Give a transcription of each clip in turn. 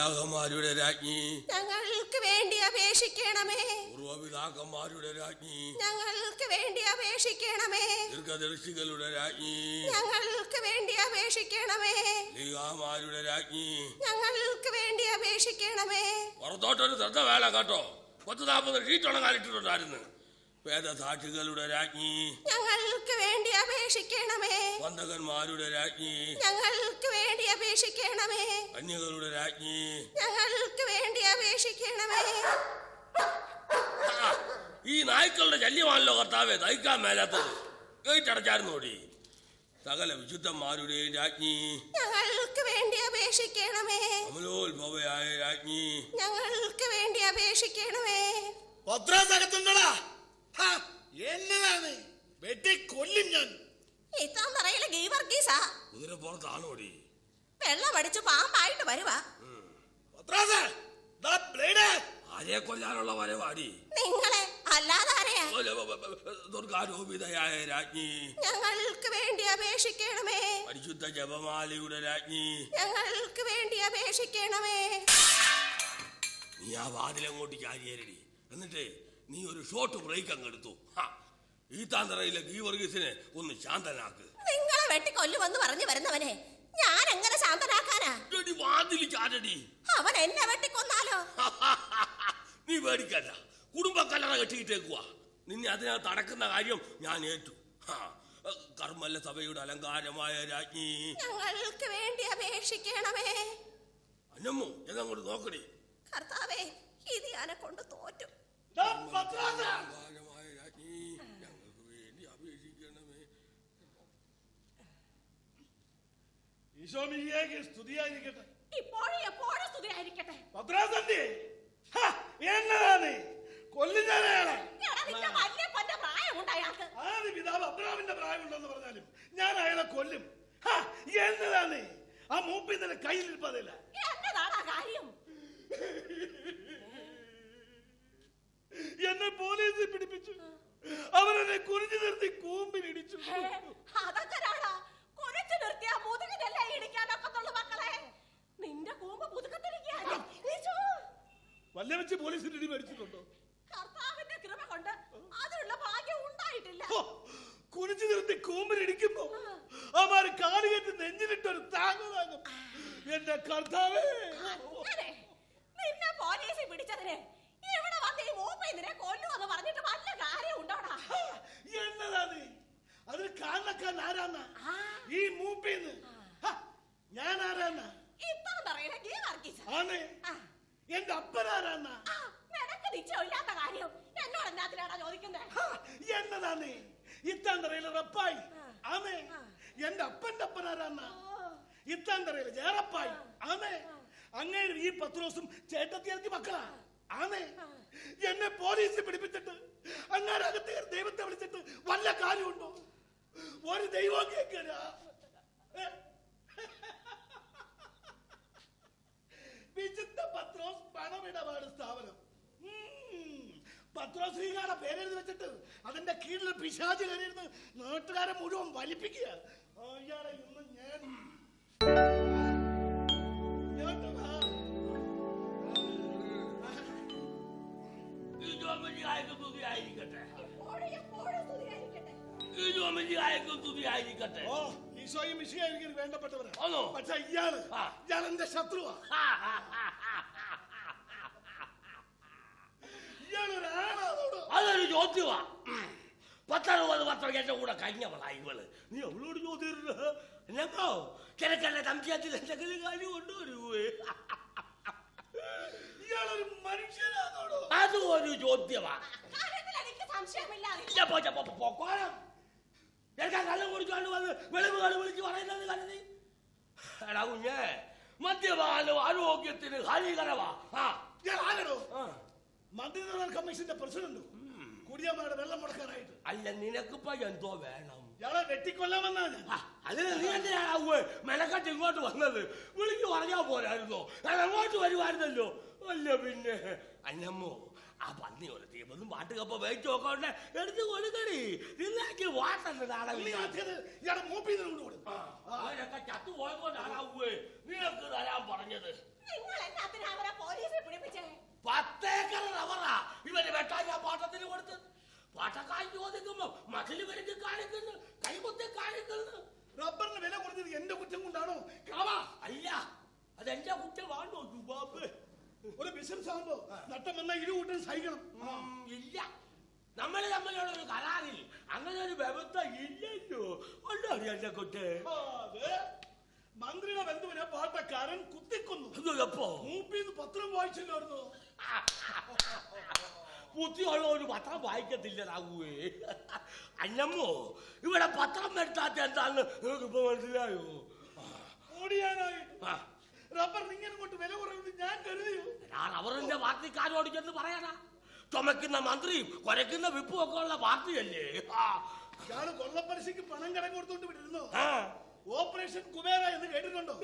മാലാകന്മാരുടെ രാജ്ഞി. ഞങ്ങൾക്ക് വേണ്ടി അപേക്ഷിക്കണമേ. പൂർവപിതാക്കന്മാരുടെ രാജ്ഞി. ഞങ്ങൾക്ക് വേണ്ടി അപേക്ഷിക്കണമേ. ദീർഘദർശികളുടെ രാജ്ഞി. ഞങ്ങൾക്ക് വേണ്ടി അപേക്ഷിക്കണമേ. ലീഗാമാരുടെ രാജ്ഞി. ഞങ്ങൾക്ക് വേണ്ടി അപേക്ഷിക്കണമേ. പുറത്തോട്ടൊരു ശ്രദ്ധ വേല കേട്ടോ. പത്ത് നാൽപ്പത് ഷീറ്റ് ഉണങ്ങാനിട്ടിട്ടുണ്ടായിരുന്നു വേദസാക്ഷികളുടെ രാജ്ഞി. ഞങ്ങൾക്ക് വേണ്ടി അപേക്ഷിക്കണമേ. വന്ദകന്മാരുടെ രാജ്ഞി. ഞങ്ങൾക്ക് വേണ്ടി അപേക്ഷിക്കണമേ. അന്യകളുടെ രാജ്ഞി. ഞങ്ങൾക്ക് വേണ്ടി അപേക്ഷിക്കണമേ. ഈ നായ്ക്കളുടെ ശല്യമാണല്ലോ കർത്താവെ തയ്ക്കാൻ മേലാത്തത്. ഗേറ്റ് അടച്ചായിരുന്നു ഓടി. സകല വിശുദ്ധന്മാരുടെയും രാജ്ഞി. ഞങ്ങൾക്ക് വേണ്ടി അപേക്ഷിക്കണമേ. അമലോത്ഭവയായ രാജ്ഞി. ഞങ്ങൾക്ക് വേണ്ടി അപേക്ഷിക്കണമേ. ഭദ്രാസകത്തുണ്ടടാ എന്നതാണ് വെട്ടി കൊല്ലും ഞാൻ. ഇത്താൻ പറയല ഗീവർഗീസാ കുതിരപ്പുറത്താണ് ഓടി വെള്ളം അടിച്ച് പാമ്പായിട്ട് വരുവാ. ആരെ കൊല്ലാനുള്ള വരവാടി? നിങ്ങളെ അല്ലാതെ ആരെയാ? ദുർഗാരോപിതയായ രാജ്ഞി. ഞങ്ങൾക്ക് വേണ്ടി അപേക്ഷിക്കണമേ. പരിശുദ്ധ ജപമാലയുടെ രാജ്ഞി. ഞങ്ങൾക്ക് വേണ്ടി അപേക്ഷിക്കണമേ. നീ ആ വാതിലങ്ങോട്ട് ചാരിയേരടി. എന്നിട്ട് നീ ഒരു ഷോർട്ട് ബ്രേക്ക് അങ്ങ് എടുത്തു. ഈ താന്തറയിലെ ഗീവർഗീസിനെ ഒന്ന് ശാന്തനാക്ക്. നിങ്ങളെ വെട്ടിക്കൊല്ലുമെന്ന് പറഞ്ഞു വരുന്നവനെ ഞാൻ എങ്ങനെ ശാന്തനാക്കാനാ ചാരടി അവൻ എന്നെ വെട്ടിക്കൊന്നാലോ? നീ പേടിക്കല്ല കുടുംബക്കല്ലറ കെട്ടിയിട്ടേക്കുവാ. നിന്നെ അതിനകത്ത് അടക്കുന്ന കാര്യം ഞാൻ ഏറ്റു. കർമ്മല്ല സഭയുടെ അലങ്കാരമായ രാജ്ഞി. ഞങ്ങൾക്ക് വേണ്ടി അപേക്ഷിക്കണമേ. അന്നമ്മു എന്നങ്ങോട്ട് നോക്കണേ കർത്താവേ ഇത് ഞാനെ കൊണ്ട് തോറ്റു ദാ ഭദ്രാസ അലങ്കാരമായ രാജ്ഞി ഞങ്ങൾക്ക് വേണ്ടി അപേക്ഷിക്കണമേ ഈശോ മിശിഹായ്ക്ക് സ്തുതിയായിരിക്കട്ടെ. ഇപ്പോഴും എപ്പോഴും സ്തുതിയായിരിക്കട്ടെ. ഭദ്രാസന്റെ എന്നതാണ്? കൊല്ലും ഞാൻ അയാളെ ആദ്യ പിതാവ് അബ്രഹാമിന്റെ പ്രായമുണ്ടെന്ന് പറഞ്ഞാലും ഞാൻ അയാളെ കൊല്ലും. എന്നതാണ്? ആ മൂപ്പി തന്നെ കയ്യിൽ ഇരിപ്പതില്ല. എന്നെ പോലീസിൽ പിടിപ്പിച്ചു. അവരെന്നെ കുറിഞ്ഞു നിർത്തി കൂമ്പിലിടിച്ചു ഹേ, അതെന്തിനാടാ കുഴിച്ചു നിർത്തിയ മുതുകിനല്ലേ ഇടിക്കാനൊക്കത്തുള്ളൂ മക്കളെ നിന്റെ കൂമ്പ് മുതുകത്തിരിക്കുകയാണ് ഈശോ, വല്ല വെച്ച് പോലീസിന്റെ ഇടി മേടിച്ചിട്ടുണ്ടോ? കർത്താവിന്റെ കൃപ കൊണ്ട് അതിനുള്ള ഭാഗ്യം ഉണ്ടായിട്ടില്ല. കുനിച്ചു നിർത്തി കൂമ്പിലിടിക്കുമ്പോ അവന്മാര് ഒരു നെഞ്ഞിലിട്ടൊരു താങ്ങുതാങ്ങും എന്റെ കർത്താവേ. നിന്നെ പോലീസിൽ പിടിച്ചതിന് ഇവിടെ വന്ന് ഈ മൂപ്പ ഇതിനെ കൊല്ലുമെന്ന് പറഞ്ഞിട്ട് വല്ല കാര്യം ഉണ്ടോടാ? എന്നതാ നീ? അതിന് കാരണക്കാരൻ ആരാന്ന? ഈ മൂപ്പിന്ന്. ഞാൻ ആരാന്ന? ഇപ്പം പറയണ ഗീ വർഗീസ്. ആണ്. എന്റെ അപ്പനാരാന്ന? നിനക്ക് നിശ്ചയമില്ലാത്ത കാര്യം എന്നോട് എന്നാത്തിനാടാ ചോദിക്കുന്നത് ഹാ, എന്നതാണ് ഇത്താന്തറയിലെ റപ്പായി ആമേ എന്റെ അപ്പന്റെ അപ്പനാരാന്ന? ഇത്താന്തറയിലെ ജേറപ്പായി. ആമേ അങ്ങേര് ഈ പത്ത് ദിവസം ചേട്ടത്തിയാക്കി മക്കളാ. ആമേ എന്നെ പോലീസ് പിടിപ്പിച്ചിട്ട് അങ്ങാരകത്ത് ദൈവത്തെ വിളിച്ചിട്ട് വല്ല കാര്യമുണ്ടോ? ഒരു ദൈവം കേൾക്കരാ വിചിത്ത പത്രോസ് പണമിടപാട് സ്ഥാപനം. പത്രോസ് ശ്രീകാരുടെ പേരെഴുതി വെച്ചിട്ട് അതിന്റെ കീഴിൽ പിശാച് കയറിയിരുന്ന് നാട്ടുകാരെ മുഴുവൻ വലിപ്പിക്കുക. അയാളെ ഇന്ന് ഞാൻ ആയിരിക്കട്ടെ വാ. ഈശോയും മിശിയും എനിക്ക് വേണ്ടപ്പെട്ടവരാ. ആണോ? പക്ഷെ ഇയാൾ ഇയാൾ എന്റെ ശത്രുവാ. അതൊരു ചോദ്യമാ പത്തറുപത് പത്രം എന്റെ കൂടെ കഴിഞ്ഞവളാ ഇവൾ. നീ അവളോട് ചോദ്യം എന്നോ കിഴക്കന്റെ സംശയത്തിൽ എന്തെങ്കിലും കാര്യം കൊണ്ടുവരുവേ ഇയാളൊരു മനുഷ്യനാണോ അതും ഒരു ചോദ്യമാ പോ, പൊക്കോണം. ചെറുക്കൻ കള്ളം കുടിച്ചുകൊണ്ട് വന്ന് വെളിവ് കളി വിളിച്ച് പറയുന്നത് കരുതി എടാ കുഞ്ഞേ മദ്യപാനം ആരോഗ്യത്തിന് ഹാനികരവാ ആ. ഇയാൾ ആരാടോ ആ. മന്ത്രിതല കമ്മീഷന്റെ പ്രസിഡന്റ് കുടിയമ്മയുടെ വെള്ളം മുടക്കാനായിട്ട്. അല്ല നിനക്കിപ്പോ എന്തോ വേണം? ഇയാളെ വെട്ടിക്കൊല്ലാമെന്നാ ഞാൻ. ആ, അതിന് നീ എന്തിനാ മെനക്കെട്ട് ഇങ്ങോട്ട് വന്നത്? വിളിച്ചു പറഞ്ഞാ പോരായിരുന്നോ? ഞാൻ അങ്ങോട്ട് വരുമായിരുന്നല്ലോ അല്ല പിന്നെ. അന്നമ്മോ. ആ പന്നി ഒരു വാട്ടുകപ്പ വേച്ചു നോക്കണ്ടേ എടുത്ത് കൊടുക്കടി. നിന്നാക്കി വാട്ടന്റെ നാളെ നീ ആദ്യത് ഇയാളെ മൂപ്പിന്ന് കൊണ്ട് കൊടുക്കും. അവരൊക്കെ ചത്തു പോയപ്പോഴാണാവേ നിനക്ക് തരാൻ പറഞ്ഞത്. പത്തേക്കർ റവറാ ഇവർ വെട്ടാൻ ഞാൻ പാട്ടത്തിന് കൊടുത്ത്. പാട്ടക്കാർ ചോദിക്കുമ്പോ മതിൽ വരച്ച് കാണിക്കുന്നു കൈകുത്തി കാണിക്കുന്നു. റബ്ബറിന് വില കുറഞ്ഞത് എന്റെ കുറ്റം കൊണ്ടാണോ? കാവാ അല്ല അതെന്റെ കുറ്റമാണോ ജുബാബ് ഒരു ബിസിനസ് ആകുമ്പോ നട്ടം വന്ന ഇരു കൂട്ടം സഹിക്കണം. ഇല്ല. നമ്മൾ തമ്മിലുള്ള ഒരു കരാറിൽ അങ്ങനെ ഒരു വ്യവസ്ഥ ഇല്ലല്ലോ. ഉണ്ടോ അതെ. മന്ത്രിയുടെ ബന്ധുവിനെ പാട്ടക്കാരൻ കുത്തിക്കൊന്നു. എപ്പോ? മൂപ്പിന്ന് പത്രം വായിച്ചില്ലായിരുന്നു? ബുദ്ധിയുള്ള ഒരു പത്രം വായിക്കത്തില്ല രാഘുവേ. അന്നമ്മോ ഇവിടെ പത്രം വരുത്താത്ത എന്താണെന്ന് നിങ്ങൾക്ക് ഇപ്പൊ മനസ്സിലായോ? ഓടിയാനായിട്ട് റബ്ബറിന് ഇങ്ങനെ കൊണ്ട് വില കുറയുന്നത് ഞാൻ കരുതിയോ ഞാൻ അവരുടെ പാർട്ടിക്കാരോട് ചെന്ന് പറയാനാ. ചുമക്കുന്ന മന്ത്രിയും കുരയ്ക്കുന്ന വിപ്പും ഒക്കെ ഉള്ള പാർട്ടിയല്ലേ. ഇയാൾ കൊള്ളപ്പലിശക്ക് പണം കടം കൊടുത്തോണ്ട് വിട്ടിരുന്നു. ഓപ്പറേഷൻ കുബേര എന്ന് കേട്ടിട്ടുണ്ടോ?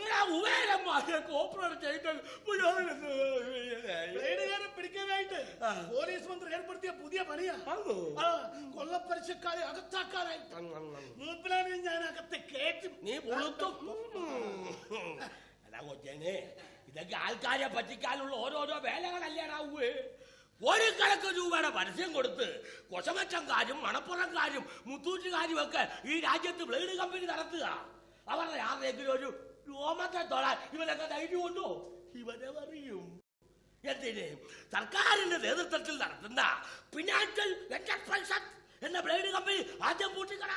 ബ്ലേഡുകാരെ പിടിക്കാനായിട്ട്. പോലീസ് മന്ത്രി ഏർപ്പെടുത്തിയ പുതിയ പണിയാ. കൊള്ളപ്പലിശക്കാരെ അകത്താക്കാനായിട്ട്. മൂപ്പിലാണെങ്കിൽ ഞാൻ അകത്തെ കയറ്റും നീ പുളുത്തും. എടാ കൊച്ചേനെ ഇതൊക്കെ ആൾക്കാരെ പറ്റിക്കാനുള്ള ഓരോരോ വേലകളല്ലേടാവേ ഒരു കണക്ക് രൂപയുടെ പരസ്യം കൊടുത്ത് കൊശമറ്റംകാരും മണപ്പുറംകാരും മുത്തൂറ്റുകാരും ഒക്കെ ഈ രാജ്യത്ത് ബ്ലേഡ് കമ്പനി നടത്തുക. അവരുടെ ആരുടെയെങ്കിലും ഒരു രോമത്തെ തൊഴാൻ ഇവരൊക്കെ ധൈര്യം ഉണ്ടോ? ഇവരെ അറിയും. എന്തിന്? സർക്കാരിന്റെ നേതൃത്വത്തിൽ നടത്തുന്ന ഫിനാൻഷ്യൽ എന്റർപ്രൈസസ് എന്ന ബ്ലേഡ് കമ്പനി ആദ്യം പൂട്ടിക്കട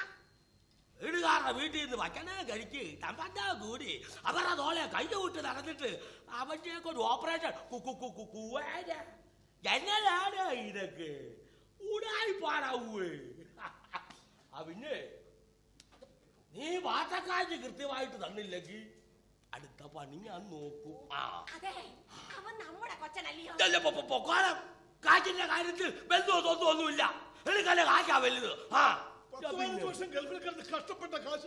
വീടുകാരുടെ വീട്ടിൽ നിന്ന് ഭക്ഷണം കഴിച്ച് തമ്പണ്ട കൂടി അവരുടെ തോളെ കയ്യൂട്ട് നടന്നിട്ട് അവന്റെയൊക്കെ ഒരു ഓപ്പറേഷൻ എന്നതാണ് ഇതൊക്കെ? ഊടായി പാടാവൂേ. ആ പിന്നെ നീ വാട്ടക്കാഴ്ച കൃത്യമായിട്ട് തന്നില്ലെങ്കിൽ അടുത്ത പണി ഞാൻ നോക്കും. കാറ്റിന്റെ കാര്യത്തിൽ ബന്ധമോ തൊന്നും ഒന്നുമില്ല. എടുക്കല്ലേ കാറ്റാ വലുത്. ആ. വർഷം ഗൾഫിൽ കിടന്ന് കഷ്ടപ്പെട്ട കാശ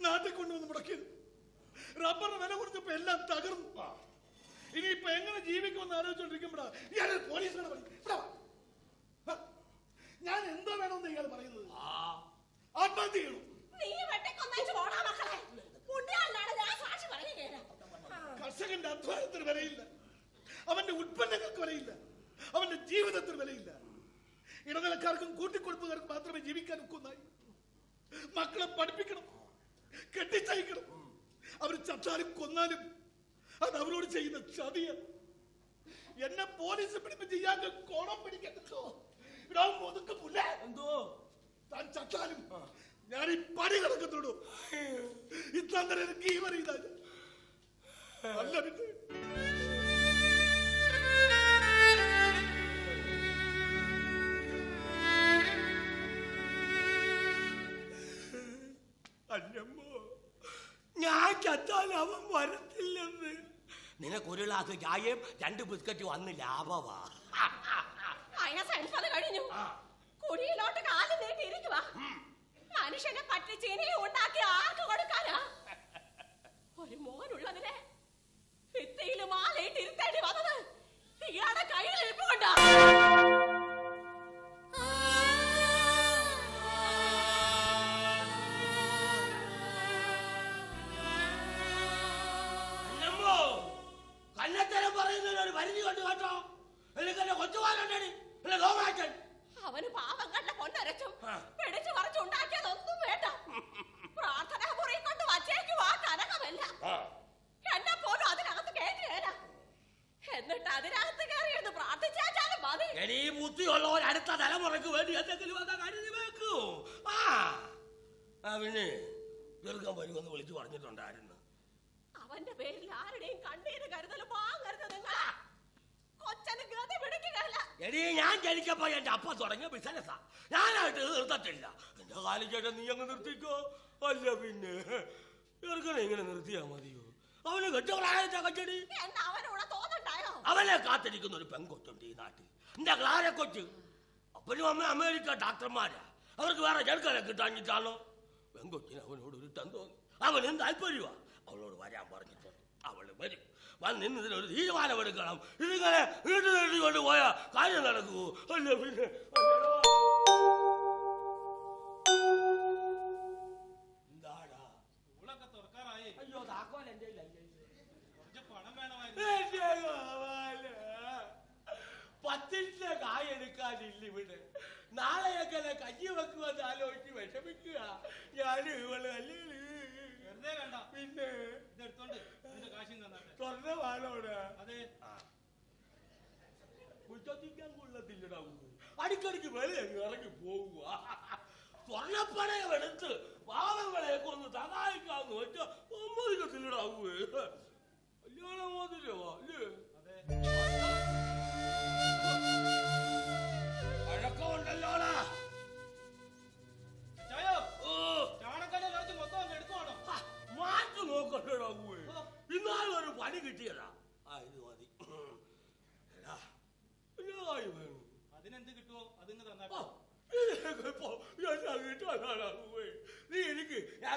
നാട്ടിൽ കൊണ്ടുവന്ന് മുടക്കിയത് റബ്ബറിന് വില കൊടുത്തപ്പോ എല്ലാം തകർന്നു. ഇനിയിപ്പോ എങ്ങനെ ജീവിക്കുമെന്ന് ആലോചിച്ചോണ്ടിരിക്കുമ്പോഴാ ഇയാൾ പോലീസിനെ പറയും ഇവിടെ വാ. ഹ. ഞാൻ എന്തോ വേണമെന്ന് ഇയാൾ പറയുന്നത്? ആത്മഹത്യ ചെയ്യണം. കർഷകന്റെ അധ്വാനത്തിന് വിലയില്ല. അവന്റെ ഉൽപ്പന്നങ്ങൾക്ക് വിലയില്ല. അവന്റെ ജീവിതത്തിന് വിലയില്ല. ഇടനിലക്കാർക്കും കൂട്ടിക്കൊടുപ്പുകാർക്കും മാത്രമേ ജീവിക്കാൻ ഒക്കുന്നായി. മക്കളെ പഠിപ്പിക്കണം കെട്ടിച്ചയക്കണം. അവർ ചത്താലും കൊന്നാലും അത് അവരോട് ചെയ്യുന്ന ചതിയ. എന്നെ പോലീസ് പിടിപ്പിച്ച് ഇയാൾക്ക് കോണം പുല്ല? എന്തോ? താൻ ചത്താലും ഞാൻ ഈ പണി കിടക്കത്തുള്ളൂ ഇത്തരം എനിക്ക് ഈ അല്ല പിന്നെ. അന്നമ്മോ ഞാൻ ചത്താൽ അവൻ വരത്തില്ലെന്ന്. നിനക്ക് ഒരു ഗ്ലാസ് ചായയും രണ്ട് ബിസ്ക്കറ്റ് വന്ന് ലാഭവാ കഴിഞ്ഞു. കുടിയിലോട്ട് കാൽ നീട്ടിയിരിക്കുക മനുഷ്യനെ പറ്റിച്ച് ഇനിയും ഉണ്ടാക്കി ആർക്ക് കൊടുക്കാനാ? ഒരു മോനുള്ളതിനെ ഭിത്തിയിൽ മാലയിട്ട് തലമുറയ്ക്ക് വേണ്ടി എന്തെങ്കിലും ഒക്കെ കരുതി വെക്കൂ. ആ ആ പിന്നെ ദീർഘം വരുമെന്ന് വിളിച്ചു പറഞ്ഞിട്ടുണ്ടായിരുന്നു. അവന്റെ പേരിൽ ആരുടെയും കണ്ണീര് കരുതൽ വാങ്ങരുത് നിങ്ങൾ കൊച്ചന് ഗതി പിടിക്കുകയല്ല. എടി ഞാൻ ജനിക്കപ്പോ എന്റെ അപ്പ തുടങ്ങിയ ബിസിനസ്സാ ഞാനായിട്ട് നിർത്തത്തില്ല. എന്റെ കാലം ചേട്ടൻ നീ അങ്ങ് നിർത്തിക്കോ. അല്ല പിന്നെ ചെറുക്കനെ ഇങ്ങനെ നിർത്തിയാ മതിയോ? അവന് കെട്ടുകളായ കച്ചടി. അവനെ കാത്തിരിക്കുന്ന ഒരു പെൺകൊച്ചുണ്ട് ഈ നാട്ടിൽ. എന്റെ ക്ലാര കൊച്ച് അപ്പനും അമ്മ അമേരിക്ക ഡാക്ടർമാരാ അവർക്ക് വേറെ ചെറുക്കനെ കിട്ടാഞ്ഞിട്ടാണോ പെൺകൊച്ചിന് അവനോട് ഒരു തോന്നി അവനും താല്പര്യമാ അവളോട് വരാൻ പറഞ്ഞിട്ടുണ്ട് അവൾ വരും വന്ന് ഇന്ന് ഇതിനൊരു തീരുമാനമെടുക്കണം ഇതിങ്ങനെ വീട്ടിൽ നീട്ടിക്കൊണ്ട് പോയാ കാര്യം നടക്കൂ അല്ല ഇല്ല ഇവിടെ. നാളെയൊക്കെ ഞാൻ കഞ്ഞി വെക്കുമെന്ന് ആലോചിച്ച് വിഷമിക്കുക. ഞാൻ ഇവൾ അല്ലേ? വെറുതെ വേണ്ട. പിന്നെ? ഇതിന്റെ കാശും തന്നാട്ടെ. സ്വർണമാണോടെ അതെ. കുറ്റത്തിക്കാൻ കൊള്ളത്തില്ലടാ. അടിക്കടിക്ക് വെളി ഇറങ്ങി പോകുക സ്വർണപ്പണയം എടുത്ത് പാവങ്ങളെയൊക്കെ ഒന്ന് സഹായിക്കാന്ന് വെച്ചാൽ സമ്മതിക്കത്തില്ലടാ ഉവ്വ്. കല്യാണ മോതിരവാ അല്ലേ കിട്ടിയതാ? ആ ഇത് മതി. അതിനെന്ത് കിട്ടുമോ അതിങ്ങ് ഉവ്വ്. നീ എനിക്ക് ഞാൻ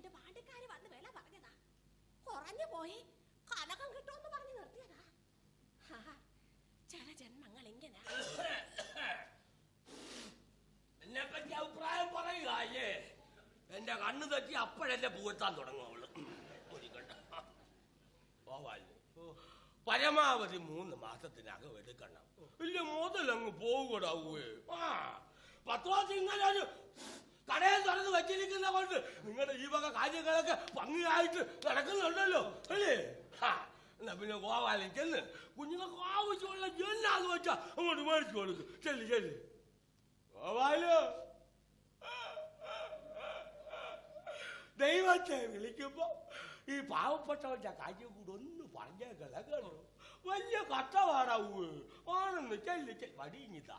രണ്ട് പാണ്ടിക്കാര് വന്ന് വില പറഞ്ഞതാ. കുറഞ്ഞു പോയി. കനകം കിട്ടുമെന്ന് പറഞ്ഞു നിർത്തിയതാ. ചില ജന്മങ്ങൾ ഇങ്ങനെ. എന്നെ പറ്റി അഭിപ്രായം പറയുക എന്റെ കണ്ണു തെറ്റി അപ്പോഴെന്നെ പൂവെത്താൻ തുടങ്ങും അവൾ. പരമാവധി മൂന്ന് മാസത്തിനകം എടുക്കണം. ഇല്ല മുതലങ്ങ് പോകൂടാവേ ആ മാസം ഇങ്ങനെ ഒരു കടയിൽ തുറന്ന് വെച്ചിരിക്കുന്ന കൊണ്ട് നിങ്ങളുടെ ഈ വക കാര്യങ്ങളൊക്കെ ഭംഗിയായിട്ട് നടക്കുന്നുണ്ടല്ലോ അല്ലേ? എന്നാ പിന്നെ ഗോപാലൻ ചെന്ന് കുഞ്ഞുങ്ങൾക്ക് ആവശ്യമുള്ള ജെല്ലാന്ന് വെച്ചാ അങ്ങോട്ട് മേടിച്ചു കൊടുക്കും. ചെല്ലു ചെല്ലു. ഗോപാലോ ദൈവത്തെ വിളിക്കുമ്പോ ഈ പാവപ്പെട്ടവന്റെ കാര്യം കൂടെ ഒന്ന് പറഞ്ഞേക്കല വലിയ കട്ടപാടാവൂ ആണെന്ന് ചെല്ലു ചെല്ലു. വടിഞ്ഞിതാ.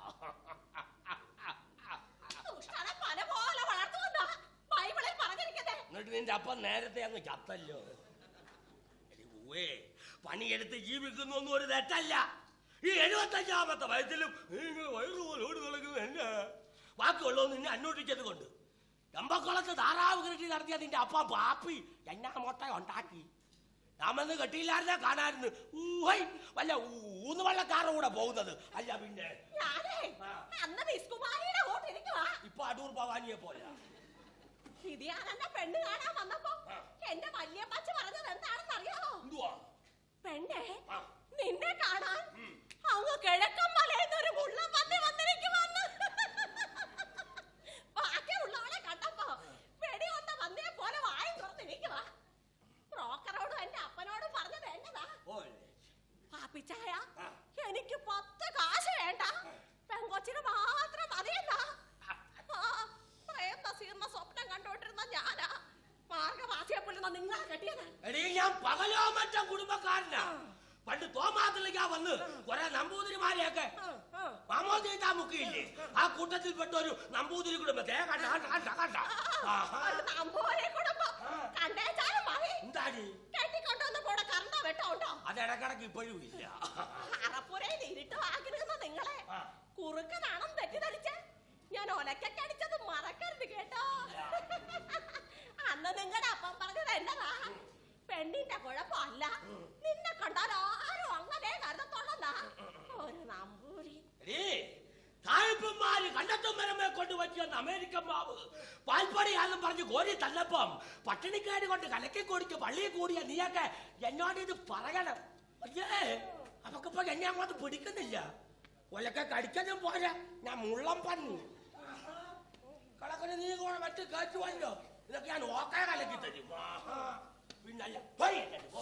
എന്നിട്ട് നിന്റെ അപ്പം നേരത്തെ അങ്ങ് ചത്തല്ലോ. ഉവ്വേ, പണിയെടുത്ത് ജീവിക്കുന്നൊന്നും ഒരു തെറ്റല്ല. ഈ എഴുപത്തഞ്ചാമത്തെ വയസ്സിലും വയറുപോലെ ഓടി നടക്കുന്നത് എന്നെ. ബാക്കിയുള്ളതൊന്നും നിന്നെ അന്വേഷിച്ചത് കൊണ്ട്. എമ്പക്കുളത്ത് താറാവ് കൃഷി നടത്തിയ നിന്റെ അപ്പ പാപ്പി എന്നാ മുട്ട ഉണ്ടാക്കി. ഞാമെന്ന് കെട്ടിയില്ലായിരുന്ന കാണായിരുന്നു. ഊഹൈ വല്ല ഊന്ന് ഊന്നുവള്ളക്കാരുടെ കൂടെ പോകുന്നത്. അല്ല പിന്നെ. ഇപ്പൊ അടൂർ ഭവാനിയെ പോലെ പെണ്ണ് കാണാൻ വന്നപ്പോ. എന്റെ വല്യപ്പച്ച പറഞ്ഞത് എന്താണെന്ന് അറിയാമോ പെണ്ണേ നിന്നെ കാണാൻ. അങ്ങ് കിഴക്കൻ മലയിൽ ഒരു മുള്ളം പന്നി വന്നിരിക്കുവാന്ന് ബാക്കിയുള്ളവളെ കണ്ടപ്പോ വെടി കൊണ്ട പന്നിയെ പോലെ വായും തുറന്നിരിക്കുവാ ബ്രോക്കറോടും എന്റെ അപ്പനോടും പറഞ്ഞത് എന്നതാ ഓലെ പാപ്പിച്ചായ ആ. എനിക്ക് പത്ത് കാശ് വേണ്ട പെങ്കൊച്ചിന് മാത്രം മതിയല്ല പ്രേം നസീറിന്റെ സ്വപ്നം കണ്ടോണ്ടിരുന്ന ഞാനാ മാർഗവാസിയെ പുല്ലുന്ന നിങ്ങളെ കെട്ടിയത് എടീ ഞാൻ പകലോ മറ്റ കുടുംബക്കാരനാ പണ്ട് തോമാത്തിലേക്കാ വന്ന് കുറെ നമ്പൂതിരിമാരെയൊക്കെ മാമോദീത മുക്കിയില്ലേ ആ കൂട്ടത്തിൽപ്പെട്ട ഒരു കുടുംബത്തെ കണ്ട കണ്ട കണ്ട നമ്പൂരെ കുടുംബം. കണ്ടേച്ചാലും മതി എന്താടി? കെട്ടിക്കൊണ്ടുവന്ന് കൂടെ കറണ്ടോ വെട്ടോ ഉണ്ടോ? അത് ഇടക്കിടക്ക് ഇപ്പോഴും ഇല്ല. അറപ്പുരയിൽ ഇരുട്ട് വാങ്ങിരുന്ന നിങ്ങളെ. കുറുക്കനാണെന്ന് തെറ്റിദ്ധരിച്ച്. ഞാൻ ഒലക്കടിച്ചത് മറക്കരുത് കേട്ടോ. അന്ന് നിങ്ങളുടെ അപ്പം പറഞ്ഞത് എന്നതാ? പെണ്ണിന്റെ കുഴപ്പമല്ല. നിന്നെ കണ്ടാലോ ആരും അങ്ങനെ കരുതത്തോളന്നാ ഒരു നമ്പൂരി. അമേരിക്കൻ മാവ് പാൽപ്പടിയാന്നും പറഞ്ഞ് കോരി തന്നപ്പം പട്ടിണിക്കാരി കൊണ്ട് കലക്കി കുടിച്ച് പള്ളിയിൽ കൂടിയ നീയൊക്കെ എന്നോട് ഇത് പറയണം. അയ്യേ അവക്കിപ്പോ എന്നെ അങ്ങോട്ട് പിടിക്കുന്നില്ല. ഒലക്കെ കടിക്കതും പോരാ. ഞാൻ മുള്ളം പന്നു. കളക്കിന് നീ കൂടെ മറ്റ് കേട്ടുവല്ലോ ഇതൊക്കെ ഞാൻ ഓക്കെ കലക്കി തരും. പിന്നല്ല പോയി. പോ